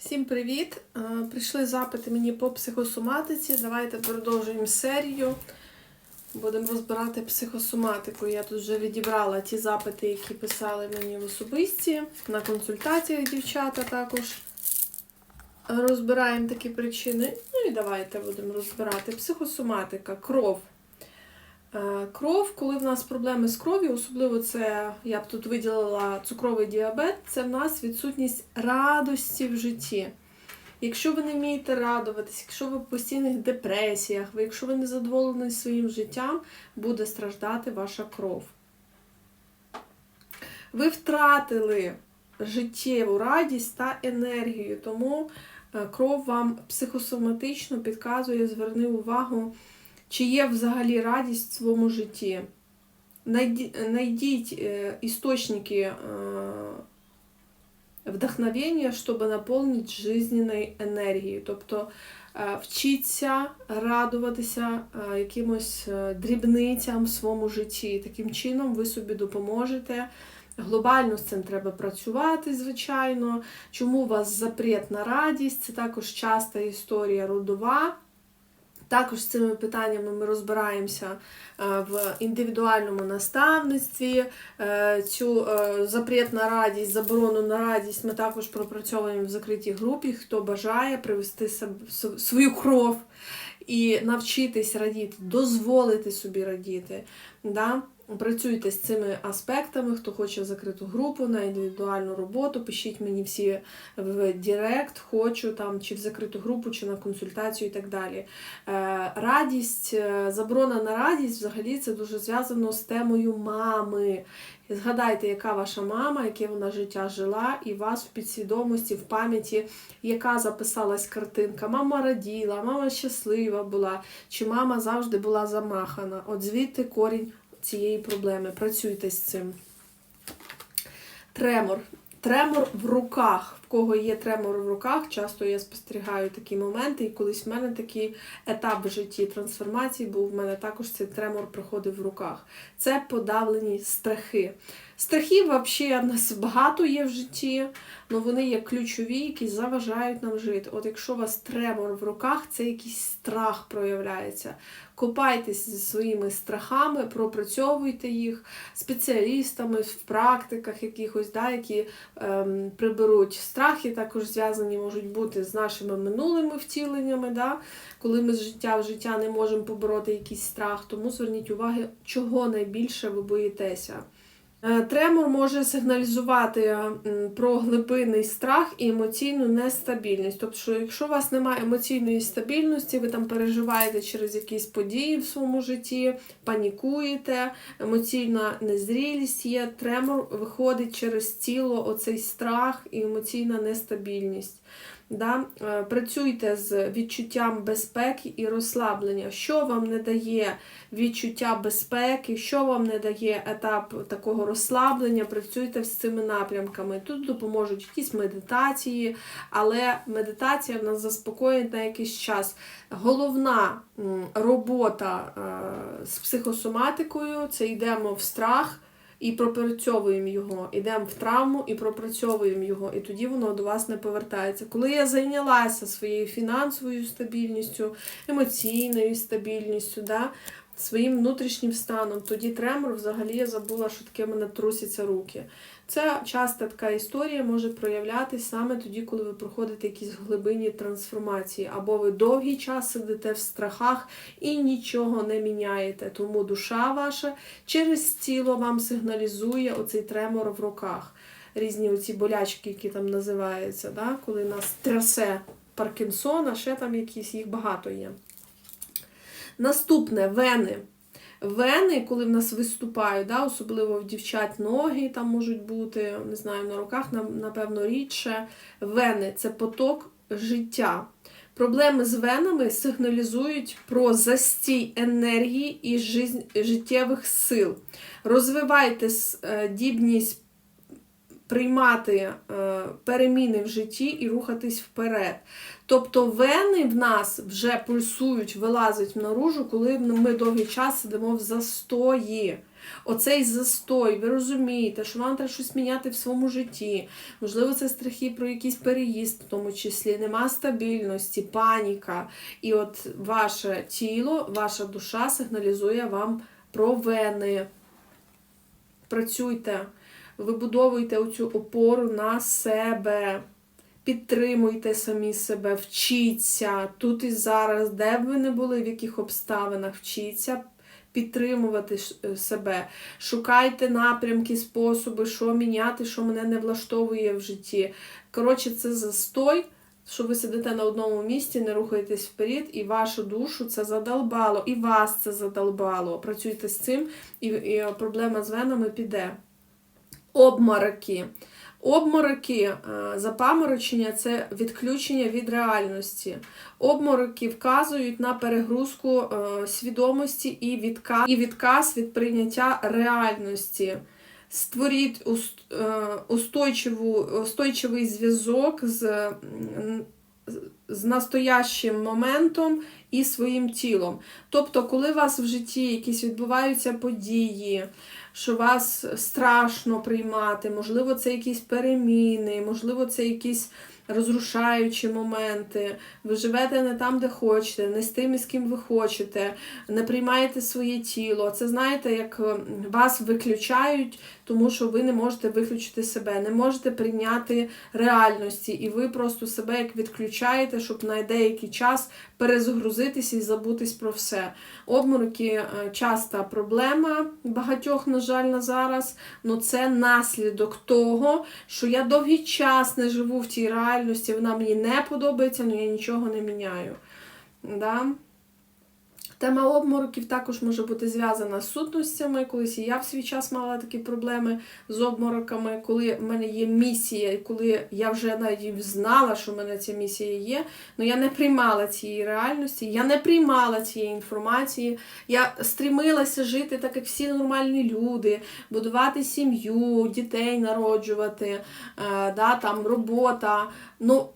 Всім привіт! Е, Прийшли запити мені по психосоматиці. Давайте продовжуємо серію. Будемо розбирати психосоматику. Я тут вже відібрала ті запити, які писали мені в особисті, на консультаціях дівчата також. Розбираємо такі причини. Ну і давайте будемо розбирати. Психосоматика, кров. Е, Кров, коли в нас проблеми з кров'ю, особливо це, я б тут виділила цукровий діабет, це в нас відсутність радості в житті. Якщо ви не вмієте радуватись, якщо ви в постійних депресіях, ви, якщо ви не задоволені своїм життям, буде страждати ваша кров. Ви втратили життєву радість та енергію, тому е, кров вам психосоматично підказує, зверни увагу, чи є взагалі радість в своєму житті. Найді- Найдіть е, істочники е, вдохновення, щоб наповнити жизненною енергією. Тобто е, вчіться радуватися якимось дрібницям в своєму житті. Таким чином ви собі допоможете. Глобально з цим треба працювати, звичайно. Чому у вас запрет на радість? Це також часта історія родова. Також з цими питаннями ми розбираємося е, в індивідуальному наставництві. Е, Цю е, запрет на радість, заборону на радість ми також пропрацьовуємо в закритій групі. Хто бажає привести свою кров і навчитись радіти, дозволити собі радіти. Да? Працюйте з цими аспектами, хто хоче закриту групу на індивідуальну роботу, пишіть мені всі в Директ, хочу там чи в закриту групу, чи на консультацію і так далі. Е, Радість, е, заборона на радість взагалі це дуже зв'язано з темою мами. Згадайте, яка ваша мама, яке вона життя жила, і вас в підсвідомості, в пам'яті, яка записалась картинка. Мама раділа, мама щаслива була, чи мама завжди була замахана. От звідти корінь цієї проблеми. Працюйте з цим. Тремор. Тремор в руках. В кого є тремор в руках, часто я спостерігаю такі моменти, і колись в мене такий етап в житті трансформації був. В мене також цей тремор приходив в руках. Це подавлені страхи. Страхів взагалі в нас багато є в житті, але вони є ключові, які заважають нам жити. От якщо у вас тремор в руках, це якийсь страх проявляється. Копайтесь зі своїми страхами, пропрацьовуйте їх спеціалістами в практиках якихось, да, які ем, приберуть страхи, також зв'язані можуть бути з нашими минулими втіленнями, да, коли ми з життя в життя не можемо побороти якийсь страх. Тому зверніть увагу, чого найбільше ви боїтеся. Е, Тремор може сигналізувати м, про глибинний страх і емоційну нестабільність. Тобто, що якщо у вас немає емоційної стабільності, ви там переживаєте через якісь події в своєму житті, панікуєте, емоційна незрілість є, тремор виходить через тіло, оцей страх і емоційна нестабільність. Да? Е, Працюйте з відчуттям безпеки і розслаблення. Що вам не дає відчуття безпеки, що вам не дає етап такого розслаблення, працюйте з цими напрямками. Тут допоможуть якісь медитації, але медитація нас заспокоїть на якийсь час. Головна робота е, з психосоматикою це йдемо в страх. І пропрацьовуємо його, Ідемо в травму і пропрацьовуємо його, і тоді воно до вас не повертається. Коли я зайнялася своєю фінансовою стабільністю, емоційною стабільністю, да, своїм внутрішнім станом, тоді тремор взагалі я забула, що таке мене трусяться руки. Це часто така історія може проявлятися саме тоді, коли ви проходите якісь глибинні трансформації, або ви довгий час сидите в страхах і нічого не міняєте. Тому душа ваша через тіло вам сигналізує оцей тремор в руках. Різні оці болячки, які там називаються, да? коли нас трясе Паркінсона, ще там якісь, їх багато є. Наступне вени. Вени, коли в нас виступають, да, особливо в дівчат ноги там можуть бути, не знаю, на руках, на- напевно, рідше. Вени це поток життя. Проблеми з венами сигналізують про застій енергії і життєвих сил. Розвивайте е, дібність приймати е, переміни в житті і рухатись вперед. Тобто вени в нас вже пульсують, вилазять наружу, коли ми довгий час сидимо в застої. Оцей застой, ви розумієте, що вам треба щось міняти в своєму житті. Можливо, це страхи про якийсь переїзд, в тому числі, нема стабільності, паніка. І от ваше тіло, ваша душа сигналізує вам про вени. Працюйте, вибудовуйте оцю опору на себе. Підтримуйте самі себе, вчіться тут і зараз, де б ви не були, в яких обставинах, вчіться підтримувати е, себе. Шукайте напрямки, способи, що міняти, що мене не влаштовує в житті. Коротше, це застой, що ви сидите на одному місці, не рухаєтесь вперед, і вашу душу це задолбало, і вас це задолбало. Працюйте з цим, і, і проблема з венами піде. Обмороки. Обмороки, е, запаморочення це відключення від реальності. Обмороки вказують на перегрузку е, свідомості і відказ, від прийняття реальності. Створіть е, устойчивий зв'язок з, з настоящим моментом і своїм тілом. Тобто, коли у вас в житті якісь відбуваються події, що вас страшно приймати, можливо, це якісь переміни, можливо, це якісь розрушаючі моменти. Ви живете не там, де хочете, не з тим, з ким ви хочете, не приймаєте своє тіло. Це знаєте, як е, вас виключають, тому що ви не можете виключити себе, не можете прийняти реальності, і ви просто себе як відключаєте, щоб на деякий час перезагрузитися і забутись про все. Обмороки часто часта проблема багатьох, на жаль, на зараз. Ну це наслідок того, що я довгий час не живу в тій реальності, вона мені не подобається, але я нічого не міняю. Да? Тема обмороків також може бути зв'язана з сутностями. Колись і я в свій час мала такі проблеми з обмороками, коли в мене є місія, і коли я вже навіть знала, що в мене ця місія є, але я не приймала цієї реальності, я не приймала цієї інформації. Я стрімилася жити так, як всі нормальні люди, будувати сім'ю, дітей народжувати, е, да, там, робота. Ну,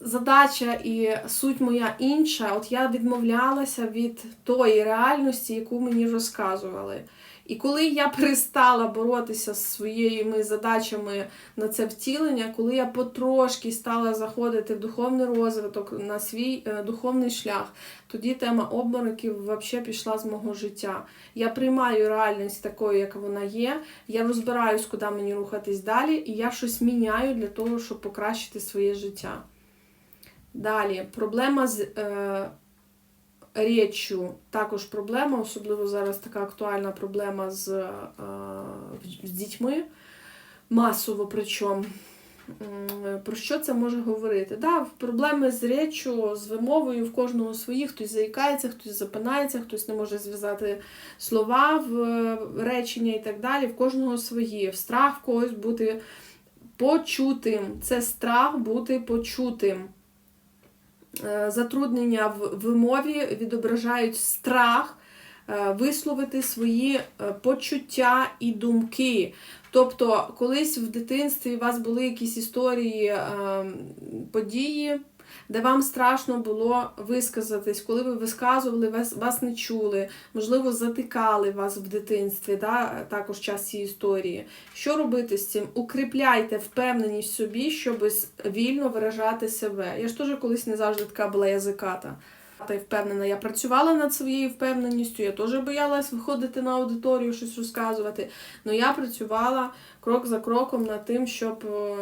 задача і суть моя інша. От я відмовлялася від тої реальності, яку мені розказували. І коли я перестала боротися з своїми задачами на це втілення, коли я потрошки стала заходити в духовний розвиток на свій е, духовний шлях, тоді тема обмороків взагалі пішла з мого життя. Я приймаю реальність такою, як вона є. Я розбираюсь, куди мені рухатись далі, і я щось міняю для того, щоб покращити своє життя. Далі, проблема з е, річчю. Також проблема, особливо зараз така актуальна проблема з, е, з дітьми, масово причому. Про що це може говорити? Да, проблеми з річчю, з вимовою в кожного свої, хтось заїкається, хтось запинається, хтось не може зв'язати слова в е, речення і так далі. В кожного свої. Страх в когось бути почутим. Це страх бути почутим. Е, затруднення в вимові відображають страх е, висловити свої е, почуття і думки. Тобто, колись в дитинстві у вас були якісь історії, е, події, де вам страшно було висказатись, коли ви висказували, вас, вас не чули, можливо, затикали вас в дитинстві, да, також час цієї історії. Що робити з цим? Укріпляйте впевненість в собі, щоб вільно виражати себе. Я ж теж колись не завжди така була язиката. Та й впевнена, я працювала над своєю впевненістю, я теж боялась виходити на аудиторію, щось розказувати. Але я працювала крок за кроком над тим, щоб е,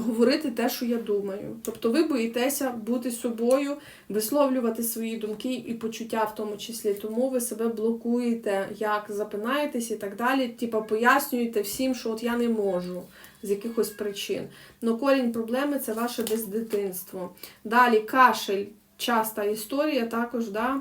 говорити те, що я думаю. Тобто ви боїтеся бути собою, висловлювати свої думки і почуття в тому числі. Тому ви себе блокуєте, як запинаєтесь і так далі. Типа пояснюєте всім, що от я не можу з якихось причин. Но корінь проблеми це ваше бездитинство. Далі кашель, часта історія також, да.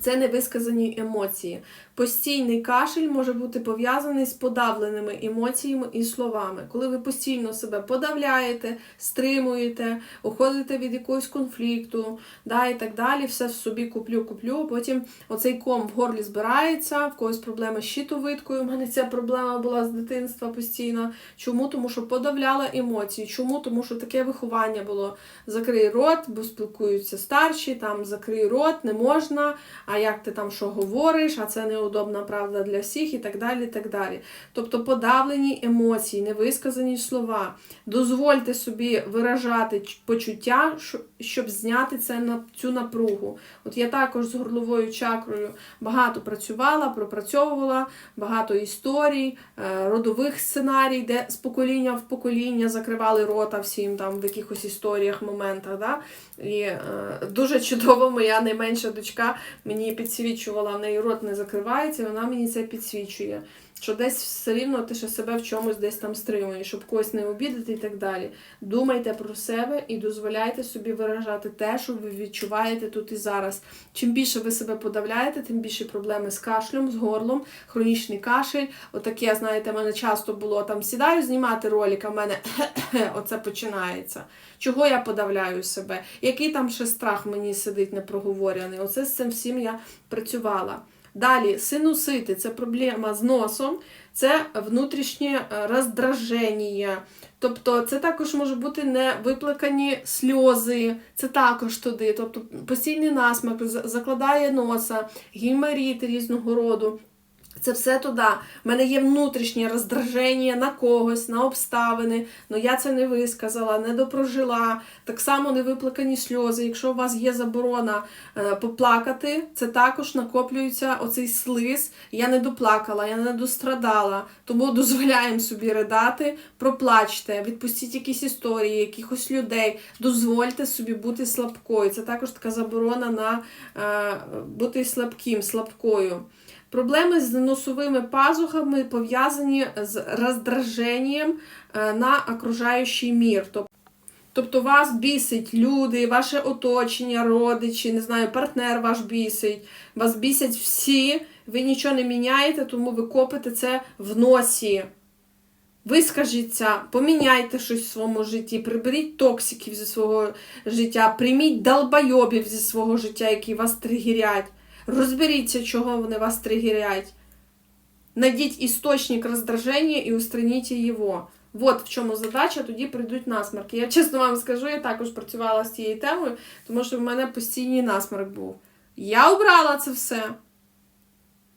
Це невисказані емоції. Постійний кашель може бути пов'язаний з подавленими емоціями і словами. Коли ви постійно себе подавляєте, стримуєте, уходите від якогось конфлікту, да, і так далі, все в собі куплю, куплю. Потім оцей ком в горлі збирається, в когось проблема з щитовидкою. У мене ця проблема була з дитинства постійно. Чому? Тому що подавляла емоції. Чому? Тому що таке виховання було. Закрий рот, бо спілкуються старші, там закрий рот, не можна. А як ти там що говориш, а це неудобна правда для всіх, і так далі. так далі. Тобто подавлені емоції, невисказані слова. Дозвольте собі виражати почуття, щоб зняти це цю напругу. От я також з горловою чакрою багато працювала, пропрацьовувала багато історій, е, родових сценарій, де з покоління в покоління закривали рота всім там в якихось історіях, моментах. Да? І е, дуже чудово моя найменша дочка мені підсвічувала, в неї рот не закривається, і вона мені це підсвічує. Що десь все рівно ти ще себе в чомусь десь там стримуєш, щоб когось не обідати і так далі. Думайте про себе і дозволяйте собі виражати те, що ви відчуваєте тут і зараз. Чим більше ви себе подавляєте, тим більше проблеми з кашлем, з горлом, хронічний кашель. Отаке, знаєте, в мене часто було там сідаю знімати ролик, а в мене оце починається. Чого я подавляю себе? Який там ще страх мені сидить непроговорений? Оце з цим всім я працювала. Далі, синусити це проблема з носом, це внутрішнє е, роздраження. Тобто це також може бути невиплакані сльози, це також туди. Тобто постійний насмак закладає носа, гімеріт різного роду. Це все туди. У мене є внутрішнє роздраження на когось, на обставини. але я це не висказала, не допрожила. Так само невиплакані сльози. Якщо у вас є заборона е, поплакати, це також накоплюється оцей слиз. Я не доплакала, я не дострадала. Тому дозволяємо собі ридати, проплачте, відпустіть якісь історії, якихось людей. Дозвольте собі бути слабкою. Це також така заборона на е, бути слабким, слабкою. Проблеми з носовими пазухами пов'язані з роздраженням е, на окружаючий мір. Тобто вас бісить люди, ваше оточення, родичі, не знаю, партнер ваш бісить, вас бісять всі, ви нічого не міняєте, тому ви копите це в носі. Вискажіться, поміняйте щось в своєму житті, приберіть токсиків зі свого життя, прийміть долбойобів зі свого життя, які вас тригерять. Розберіться, чого вони вас тригерять. Найдіть істочник роздраження і устраніть його. От в чому задача, тоді прийдуть насмарки. Я чесно вам скажу, я також працювала з цією темою, тому що в мене постійний насмарк був. Я обрала це все.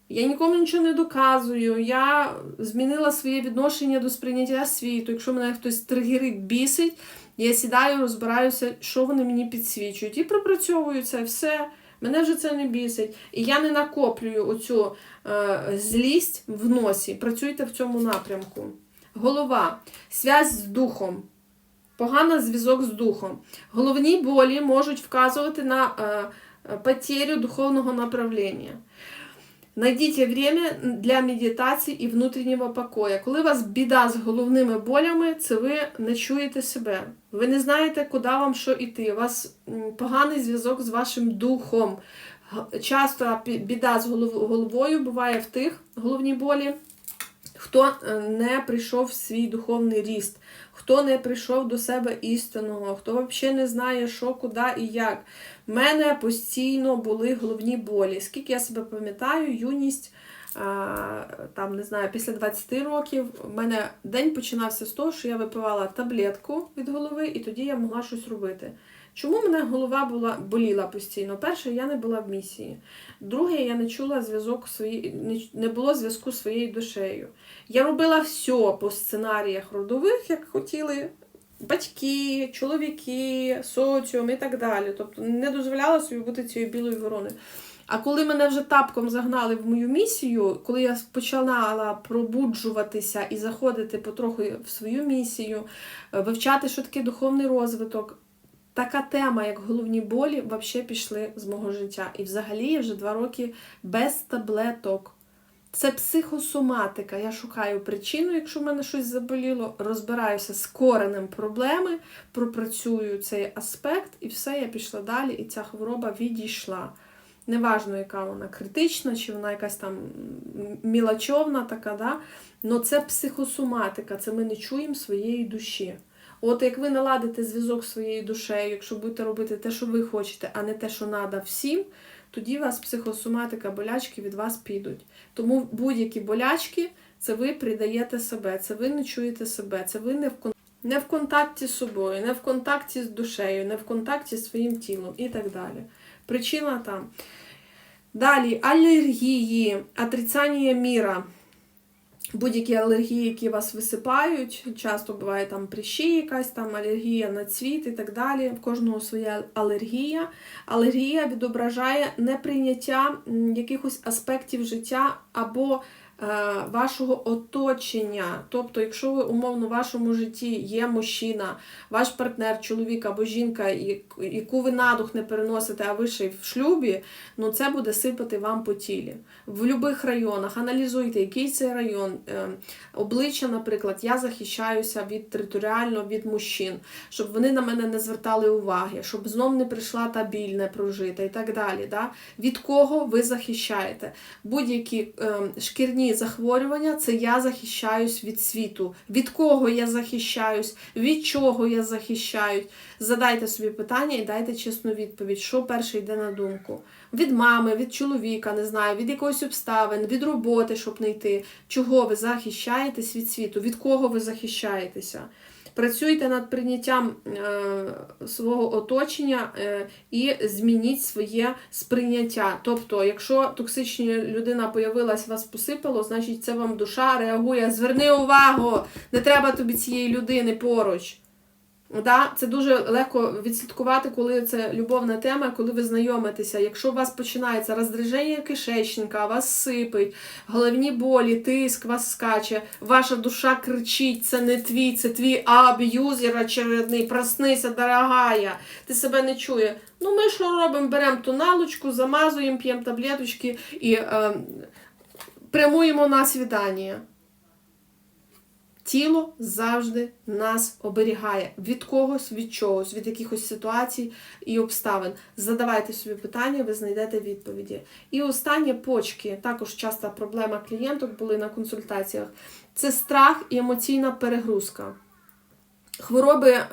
Я нікому нічого не доказую. Я змінила своє відношення до сприйняття світу. Якщо мене хтось тригерить, бісить, я сідаю, розбираюся, що вони мені підсвічують. І пропрацьовую це все. Мене вже це не бісить. І я не накоплюю оцю е, злість в носі. Працюйте в цьому напрямку. Голова. Связь з духом. Погана зв'язок з духом. Головні болі можуть вказувати на е, е, потерю духовного направлення. Найдіть время для медитації і внутрішнього покою. Коли у вас біда з головними болями, це ви не чуєте себе. Ви не знаєте, куди вам що йти. У вас поганий зв'язок з вашим духом. Часто біда з головою буває в тих головні болі, хто е, не прийшов в свій духовний ріст, хто не прийшов до себе істинного, хто взагалі не знає, що, куди і як. У мене постійно були головні болі. Скільки я себе пам'ятаю, юність, там, не знаю, після 20 років, в мене день починався з того, що я випивала таблетку від голови, і тоді я могла щось робити. Чому мене голова була боліла постійно? Перше, я не була в місії. Друге, я не чула зв'язок свої, не- було зв'язку з своєю душею. Я робила все по сценаріях родових, як хотіли батьки, чоловіки, соціум і так далі. Тобто не дозволяла собі бути цією білою вороною. А коли мене вже тапком загнали в мою місію, коли я почала пробуджуватися і заходити потроху в свою місію, е, вивчати, що таке духовний розвиток, така тема, як головні болі, взагалі пішли з мого життя. І взагалі я вже два роки без таблеток. Це психосоматика. Я шукаю причину, якщо в мене щось заболіло, розбираюся з коренем проблеми, пропрацюю цей аспект, і все, я пішла далі, і ця хвороба відійшла. Неважно, яка вона критична, чи вона якась там м, мілочовна така, да? но це психосоматика, це ми не чуємо своєї душі. От як ви наладите зв'язок своєю душею, якщо будете робити те, що ви хочете, а не те, що треба всім, тоді у вас психосоматика, болячки від вас підуть. Тому будь-які болячки це ви придаєте себе, це ви не чуєте себе, це ви не в кон- не в контакті з собою, не в контакті з душею, не в контакті з своїм тілом і так далі. Причина там. Далі алергії, отрицання міра. Будь-які алергії, які вас висипають, часто буває там прищі, якась там алергія на цвіт і так далі. В кожного своя алергія. Алергія відображає неприйняття якихось аспектів життя або вашого оточення. Тобто, якщо ви умовно в вашому житті є мужчина, ваш партнер, чоловік або жінка, яку ви надух не переносите, а ви ще й в шлюбі, ну це буде сипати вам по тілі. В будь-яких районах аналізуйте, який це район. Е, Обличчя, наприклад, я захищаюся від територіально від мужчин, щоб вони на мене не звертали уваги, щоб знов не прийшла та біль не прожита і так далі. Да? Від кого ви захищаєте? Будь-які е, захворювання це я захищаюсь від світу. Від кого я захищаюсь, від чого я захищаюсь. Задайте собі питання і дайте чесну відповідь, що перше йде на думку. Від мами, від чоловіка, не знаю, від якоїсь обставин, від роботи, щоб не йти. Чого ви захищаєтесь від світу? Від кого ви захищаєтеся? Працюйте над прийняттям е, свого оточення е, і змініть своє сприйняття. Тобто, якщо токсична людина появилась, вас посипало, значить це вам душа реагує. Зверни увагу! Не треба тобі цієї людини поруч. Да, це дуже легко відслідкувати, коли це любовна тема, коли ви знайомитеся. Якщо у вас починається роздриження кишечника, вас сипить, головні болі, тиск вас скаче, ваша душа кричить, це не твій, це твій аб'юзер очередний, проснися, дорогая, ти себе не чує. Ну ми що робимо? Беремо тоналочку, замазуємо, п'ємо таблеточки і е, прямуємо на свідання. Тіло завжди нас оберігає від когось, від чогось, від якихось ситуацій і обставин. Задавайте собі питання, ви знайдете відповіді. І останнє почки. Також часта проблема клієнток були на консультаціях. Це страх і емоційна перегрузка. Хвороби е,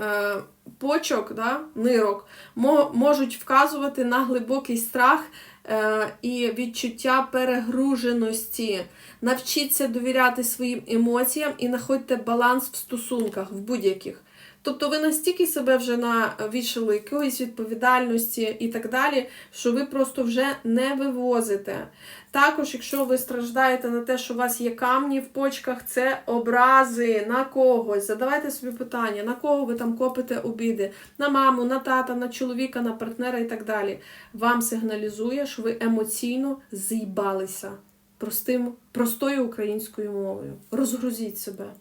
почок, да, нирок мо- можуть вказувати на глибокий страх е, і відчуття перегруженості. Навчіться довіряти своїм емоціям і знаходьте баланс в стосунках, в будь-яких. Тобто ви настільки себе вже навішали якоїсь відповідальності і так далі, що ви просто вже не вивозите. Також, якщо ви страждаєте на те, що у вас є камні в почках, це образи на когось. Задавайте собі питання, на кого ви там копите обіди, на маму, на тата, на чоловіка, на партнера і так далі. Вам сигналізує, що ви емоційно з'їбалися простим, простою українською мовою. Розгрузіть себе.